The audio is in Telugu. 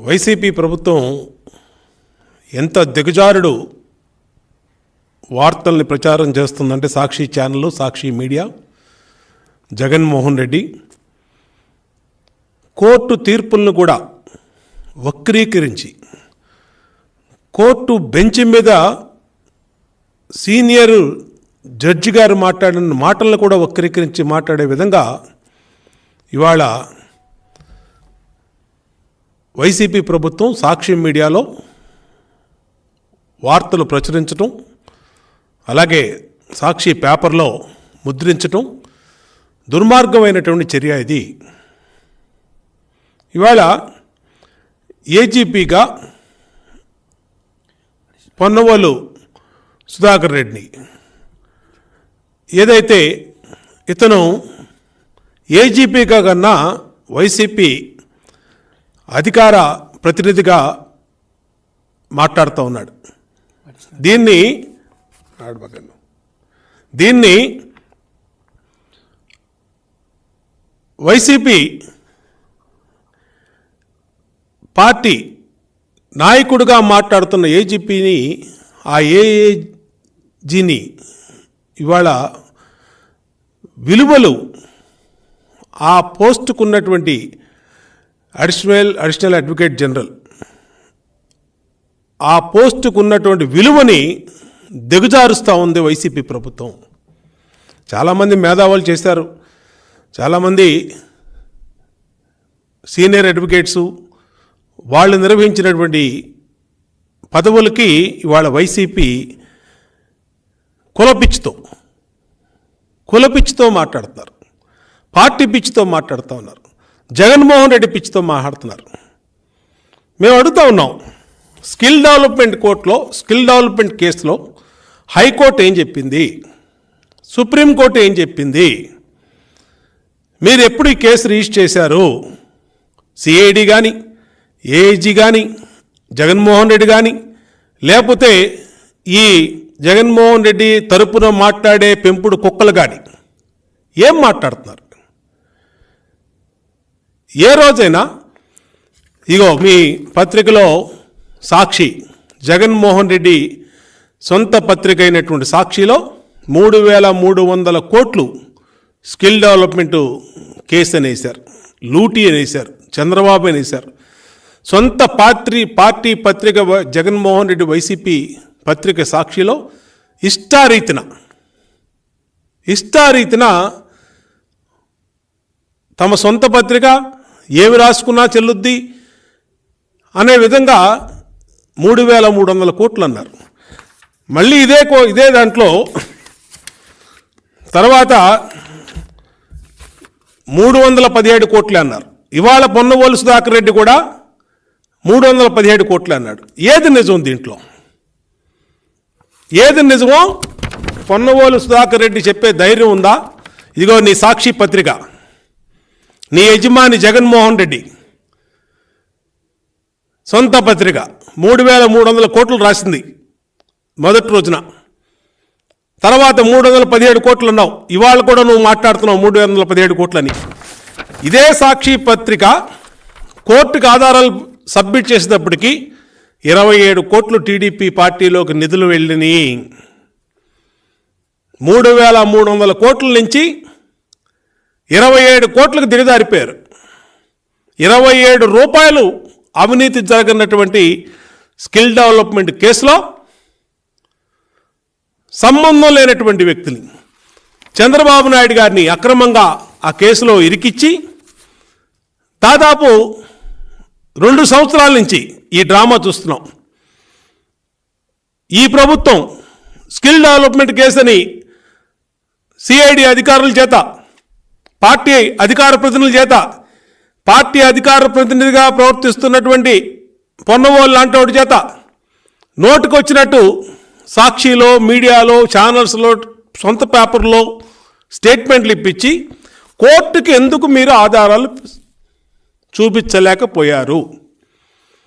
వైసీపీ ప్రభుత్వం ఎంత దిగజారుడు వార్తల్ని ప్రచారం చేస్తుందంటే Sakshi channel Sakshi media Jaganmohan Reddy. Court తీర్పులను కూడా వక్రీకరించి కోర్టు బెంచ్ మీద సీనియర్ జడ్జి గారు మాట్లాడిన మాటలను కూడా వక్రీకరించి మాట్లాడే విధంగా ఇవాళ వైసీపీ ప్రభుత్వం సాక్షి మీడియాలో వార్తలు ప్రచురించటం అలాగే సాక్షి పేపర్లో ముద్రించటం దుర్మార్గమైనటువంటి చర్య ఇది. ఇవాళ ఏజీపీగా పొన్నవోలు సుధాకర్ రెడ్డిని. ఏదైతే ఇతను ఏజీపీగా కన్నా వైసీపీ అధికార ప్రతినిధిగా మాట్లాడుతూ ఉన్నాడు. దీన్ని దీన్ని వైసీపీ పార్టీ నాయకుడిగా మాట్లాడుతున్న ఏజీపీని ఆ ఏఏజీని ఇవాళ విలువలు ఆ పోస్టుకున్నటువంటి అడిషనల్ అడిషనల్ అడ్వకేట్ జనరల్. ఆ పోస్టుకు ఉన్నటువంటి విలువని దిగజారుస్తూ ఉంది వైసీపీ ప్రభుత్వం. చాలామంది మేధావులు చేశారు. చాలామంది సీనియర్ అడ్వకేట్సు వాళ్ళు నిర్వహించినటువంటి పదవులకి ఇవాళ వైసీపీ కులపిచ్చితో కులపిచ్చితో మాట్లాడుతున్నారు. పార్టీ పిచ్చితో మాట్లాడుతూ ఉన్నారు. జగన్మోహన్ రెడ్డి పిచ్చితో మాట్లాడుతున్నారు. మేము అడుగుతా ఉన్నాం స్కిల్ డెవలప్మెంట్ కోర్టులో స్కిల్ డెవలప్మెంట్ కేసులో హైకోర్టు ఏం చెప్పింది? సుప్రీంకోర్టు ఏం చెప్పింది? మీరు ఎప్పుడు ఈ కేసు రిజిస్టర్ చేశారు? సిఐడి కానీ ఏఐజీ కానీ జగన్మోహన్ రెడ్డి కానీ లేకపోతే ఈ జగన్మోహన్ రెడ్డి తరపున మాట్లాడే పెంపుడు కుక్కలు కానీ ఏం మాట్లాడుతున్నారు? ఏ రోజైనా ఇగో మీ పత్రికలో సాక్షి జగన్మోహన్ రెడ్డి సొంత పత్రిక అయినటువంటి సాక్షిలో మూడు వేల మూడు వందల కోట్లు స్కిల్ డెవలప్మెంట్ కేసు అనేసారు లూటీ అనేసారు చంద్రబాబు అనేసారు సొంత పాత్రి పార్టీ పత్రిక జగన్మోహన్ రెడ్డి వైసీపీ పత్రిక సాక్షిలో ఇష్టారీతిన ఇష్టారీతిన తమ సొంత పత్రిక ఏమి రాసుకున్నా చెల్లుద్ది? అనే విధంగా మూడు వేల మూడు వందల కోట్లు అన్నారు. మళ్ళీ ఇదే కో ఇదే దాంట్లో తర్వాత మూడు వందల పదిహేడు కోట్లు అన్నారు. ఇవాళ పొన్నవోలు సుధాకర్ రెడ్డి కూడా మూడు వందల పదిహేడు కోట్లు అన్నాడు. ఏది నిజం దీంట్లో? ఏది నిజమో పొన్నవోలు సుధాకర్ రెడ్డి చెప్పే ధైర్యం ఉందా? ఇదిగో నీ సాక్షి పత్రిక. నీ యజమాని జగన్మోహన్ రెడ్డి. సొంత పత్రిక. మూడు వేల మూడు వందల కోట్లు రాసింది. మొదటి రోజున. తర్వాత మూడు వందల పదిహేడు కోట్లు అన్నావు. ఇవాళ కూడా నువ్వు మాట్లాడుతున్నావు మూడు వందల పదిహేడు కోట్లని. ఇదే సాక్షి పత్రిక కోర్టుకు ఆధారాలు సబ్మిట్ చేసేటప్పటికి ఇరవై ఏడు కోట్లు టీడీపీ పార్టీలోకి నిధులు వెళ్ళినాయి. మూడు వేల మూడు వందల కోట్ల నుంచి ఇరవై ఏడు కోట్లకు దిగజారిపోయారు ఇరవై ఏడు రూపాయలు అవినీతి జరగనటువంటి స్కిల్ డెవలప్మెంట్ కేసులో సంబంధం లేనటువంటి వ్యక్తిని చంద్రబాబు నాయుడు గారిని అక్రమంగా ఆ కేసులో ఇరికిచ్చి దాదాపు రెండు సంవత్సరాల నుంచి ఈ డ్రామా చూస్తున్నాం. ఈ ప్రభుత్వం స్కిల్ డెవలప్మెంట్ కేసుని సిఐడి అధికారుల చేత పార్టీ అధికార ప్రతినిధుల చేత పార్టీ అధికార ప్రతినిధిగా ప్రవర్తిస్తున్నటువంటి పొన్నవోలు లాంటి వాడి చేత నోటుకొచ్చినట్టు సాక్షిలో మీడియాలో ఛానల్స్లో సొంత పేపర్లో స్టేట్మెంట్లు ఇప్పించి కోర్టుకి ఎందుకు మీరు ఆధారాలు చూపించలేకపోయారు?